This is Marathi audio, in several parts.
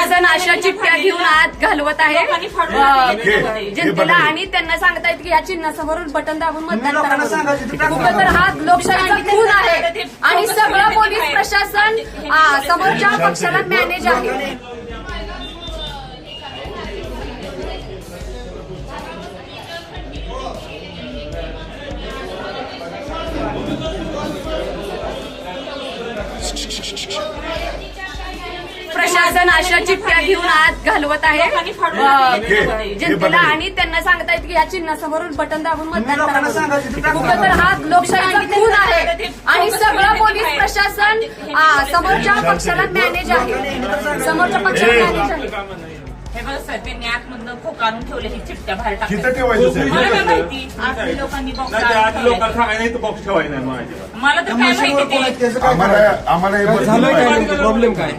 प्रशासन अशा चिठ्ठ्या घेऊन आत घालवत आहे. जनतेला. आणि त्यांना सांगतायत की या चिन्हासमोरून बटन दाबून मतदान करा तर हा लोकशाहीचा खून आहे. आणि सगळं पोलीस प्रशासन समोरच्या पक्षाला मॅनेज आहे. प्रशासन अशा चिठ्ठ्या घेऊन आत घालवत आहे. जनतेला. आणि त्यांना सांगतायत की या चिन्हासमोरून बटन दाबून मतदान करा लोकांना म्हणून. सांगायचं, तिथं टाका. कुठं तर हा लोकशाहीचा खून आहे. आणि सगळं पोलीस प्रशासन आ, समोरच्या पक्षाला मॅनेज आहे. समोरच्या पक्षाला मॅनेज आहे. हे बघा सर त्यांनी ठेवले ही चिठ्ठ्या बाहेर तिथं टाकल्या ठेवायचं साहेब. मला काय माहिती? आज लोकांनी box नाही ते आज आणून लोकांना ठेवले. सांगायला नाही तर बॉक्स ठेवायला नाही माझ्या मला तर त्या काय मशीनवर माहिती कोण आहे ते त्याचं काय आम्हाला आम्हाला हे बदलून झालंय काय? पाहिजे. नेमकं प्रॉब्लेम काय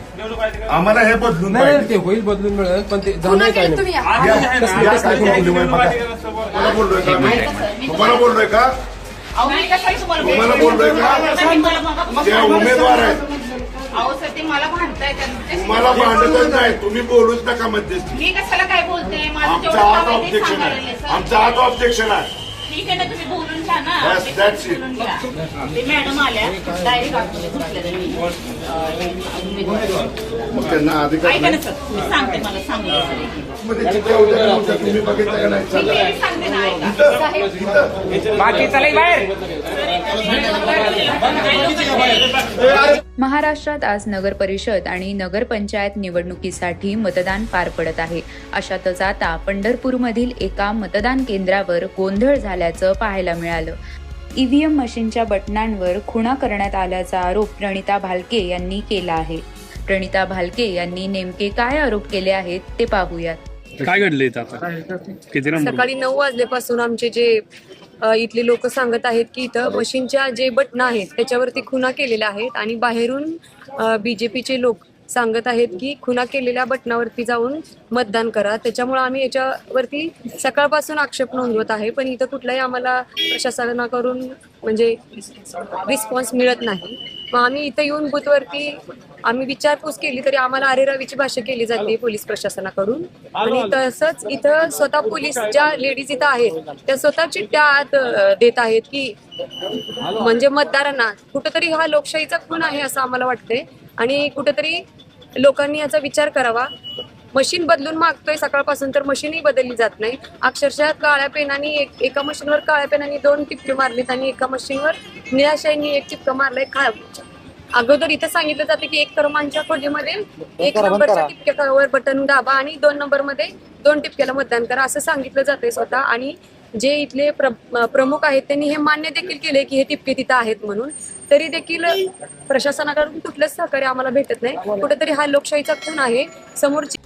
आम्हाला हे बदलून नाही नाही, पाहिजे ते होईल बदलून मिळेल पण ते झालंय काय नेमकं. आज आहे ना, कसली- आज कसली आहे बोलली ना, बघा. समोर- तुम्हाला बोललोय का? मी? तुम्हाला बोललोय का? अहो, मी कशाला तुम्हाला तुम्हाला बोलते? बोललोय का? तुम्ही मला मग- ते उमेदवार आहेत. अहो सर ते मला भांडताय तुम्हाला भांडतच नाही. तुम्ही बोलूच नका मध्यस्थी. मी कशाला काय बोलते? माझं आमचा जेवढं हात काम आहे ते ऑब्जेक्शन सांगायला आहे सर. आमचा हात ऑब्जेक्शन आहे. ठीक आहे ना तुम्ही बोलून घ्या ना Yes, ते that's it. बोलून घ्या. ते मॅडम आल्या डायरेक्ट आतमध्ये घुसल्या त्यांनी. अं, उमेदवार. मग त्यांना अधिकार ऐका ना नाही सर मी सांगते मला सांगू मग ते चिठ्ठ्या उद्या नव्हत्या, तुम्ही बघितलं का नाही चला. मी सांगते ना ऐका इथं- इथं. महाराष्ट्रात आज नगर परिषद आणि नगरपंचायत निवडणुकीसाठी मतदान पार पडत आहे अशातच आता पंढरपूरमधील एका मतदान केंद्रावर गोंधळ झाल्याचं पाहायला मिळालं. ईव्हीएम मशीनच्या बटनांवर खुणा करण्यात आल्याचा आरोप प्रणिता भालके यांनी केला आहे. प्रणिता भालके यांनी नेमके काय आरोप केले आहेत ते पाहूयात. काय घडलं किती नंबर सकाळी नऊ वाजल्यापासून आमचे जे अ, इथले लोक सांगत आहेत की इथं मशीनच्या जे बटणं आहेत त्याच्यावरती खुना केलेल्या आहेत आणि बाहेरून बीजेपीचे लोक सांगत आहेत की खुना केलेल्या बटनावरती जाऊन मतदान करा. त्याच्यामुळे आम्ही याच्यावरती सकाळपासून आक्षेप नोंदवत आहे पण इथं कुठलाही आम्हाला प्रशासनाकडून म्हणजे रिस्पॉन्स मिळत नाही. मग आम्ही इथं येऊन बूथवरती आम्ही विचारपूस केली तरी आम्हाला अरेरावीची भाषा केली जाते पोलीस प्रशासनाकडून. आणि तसंच इथं स्वतः पोलीस ज्या लेडीज इथं आहेत त्या स्वतः चिठ्ठ्या आत देत आहेत की म्हणजे मतदारांना कुठंतरी हा लोकशाहीचा खून आहे असं आम्हाला वाटतंय. आणि कुठंतरी लोकांनी याचा विचार करावा. मशीन बदलून मागतोय सकाळपासून तर मशीनही बदलली जात नाही. अक्षरशः काळ्या पेनाने एक एका मशीनवर काळ्या पेनाने दोन टिपके मारलेत आणि एका मशीनवर निळ्या शाईने एक टिपका मारलाय खा अगोदर इथं सांगितलं जातं की एक क्रमांकच्या खोलीमध्ये एक नंबरच्या टिपक्यावर बटन दाबा आणि दोन नंबरमध्ये दोन टिपक्याला मतदान करा. असं सांगितलं जातंय स्वतः. आणि जे इथले प्र प्रमुख आहेत त्यांनी हे मान्य देखील केले की हे टिपके तिथं आहेत म्हणून. तरी देखील प्रशासनाकडून कुठलंच सहकार्य आम्हाला भेटत नाही. कुठेतरी हा लोकशाहीचा खून आहे. समोरची